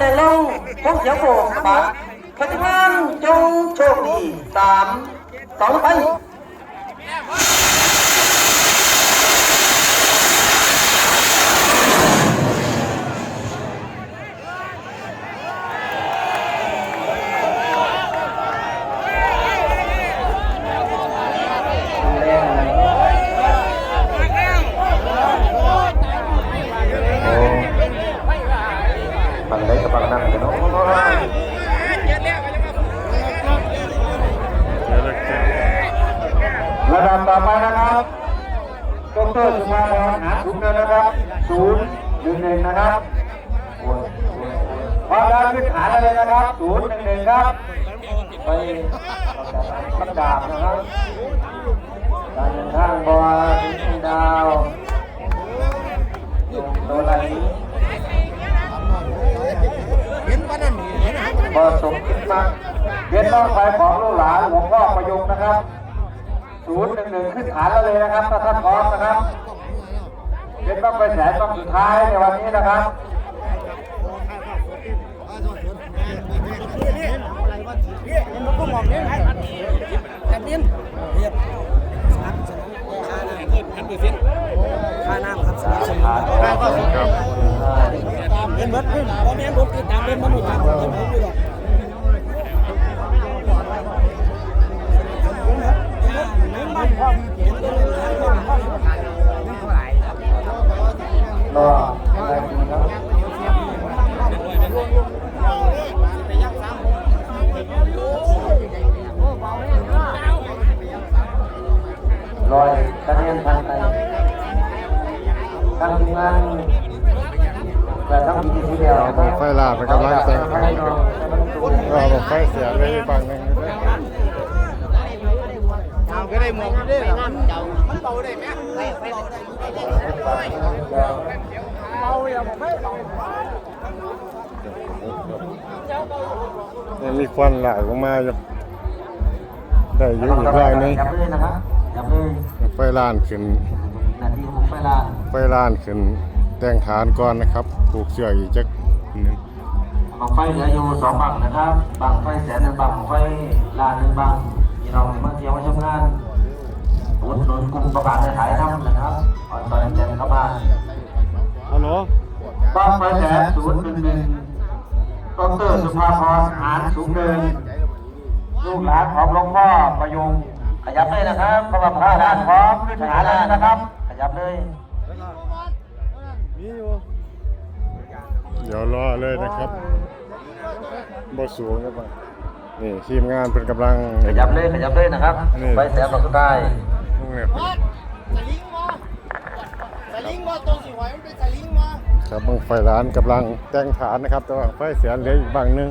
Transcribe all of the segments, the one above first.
แต่ลงพวกเสียงโบกบัตรปฏิบัติจงโชคดีสามสองไป ศูนย์หนึ่งหนึ่งนะครับพอได้ขึ้นฐานเลยนะครับศูนย์หนึ่งหนึ่งครับไปขับดาบนะครับการเดินทางบอลดาวตัวไหนบอสมคิดมาเรียนต้องไปของลูกหลานหลวงพ่อประยุงนะครับศูนย์หนึ่งหนึ่งขึ้นฐานแล้วเลยนะครับถ้าท่านพร้อมนะครับ เรียนต้องไปแสนต้องสุดท้ายในวันนี้นะครับค่าน้ำครับสนับสนุนค่าก็ตามเป็นเบิดขึ้นเพราะแม่ผมติดตามเป็นมนุษย์ตามผมผมอยู่หรอก ไฟลาไปกำลังแต่งขันครับก็บอกไฟเสียเลยฝั่งหนึ่งก็ได้หมวกได้หรอมันเบาได้ไหมไฟไฟเบาอย่างไม่เบายังมีควันไหลออกมาอยู่ได้อยุ่อีกรายนึงไฟล้านขึ้น นาทีผมเวลาไฟล้านขึ้นแต่งฐานก่อนนะครับปลูกเชือกอีกจักหนึ่งบังไฟเหลืออยู่สองบังนะครับบังไฟแสนหนึ่งบังไฟล้านหนึ่งบังที่เรามาเที่ยวมาชมงานอุดหนุนกลุ่มประกาศในขายทำนะครับตอนตอนแจกเข้ามาฮัลโหลบ้างไฟแสนศูนย์หนึ่งหนึ่งดรสุภาพรหารสูงเนินลูกหลานของหลวงพ่อประยุงขยับเลยนะครับพระบังคับด้านพร้อมขึ้นฐานแล้วนะครับข ยับเลยเดี๋ยวรอเลยนะครับบ่สูงครับว่านี่ทีมงานเป็นกำลังขยับเลยขยับเลยนะครับนี่ไฟแสนต่อสุดท้ายพวกเนี่ยสลิงมาสลิงมาตัวสีหอยมันเป็นสลิงมาครับเบิ่งไฟร้านกำลังแต่งฐานนะครับแต่ว่าไฟเสียเหลืออีกบางหนึง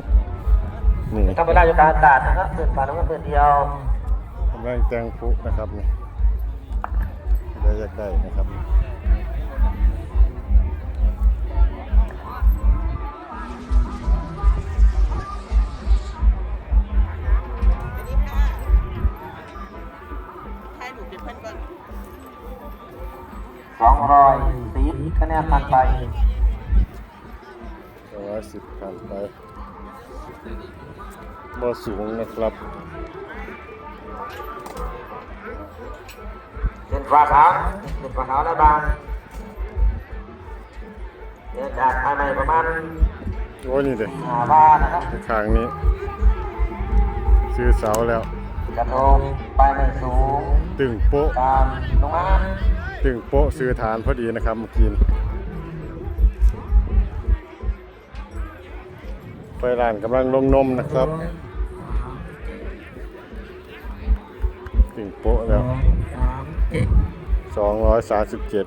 นี่ทำเวลาอยู่การตัดนะครับเปิดฝาน้ำมันเปิดเดียวกำลังแต่งฟุนะครับนี่ ได้อยากได้นะครับสองร้อยสิบคะแนนผ่านไปร้อยสิบผ่านไปบ่สูงนะครับ เป็นฝาขาวเป็นฝาขาวแล้วบางเดี๋ยวจากภายในประมาณโอ้ยนี่เด็ห้าบาทนะครับทางนี้ ซื้อเสาแล้ว กระทงไปไม่สูงตึงโป๊ะตามลงมาตึงโป๊ะซื้อฐานพอดีนะครับเมื่อกี้ไฟร้านกำลังลงนมนะครับ ตึงโป๊ะแล้วสามเจ็ดสองร้อยสามสิบเจ็ด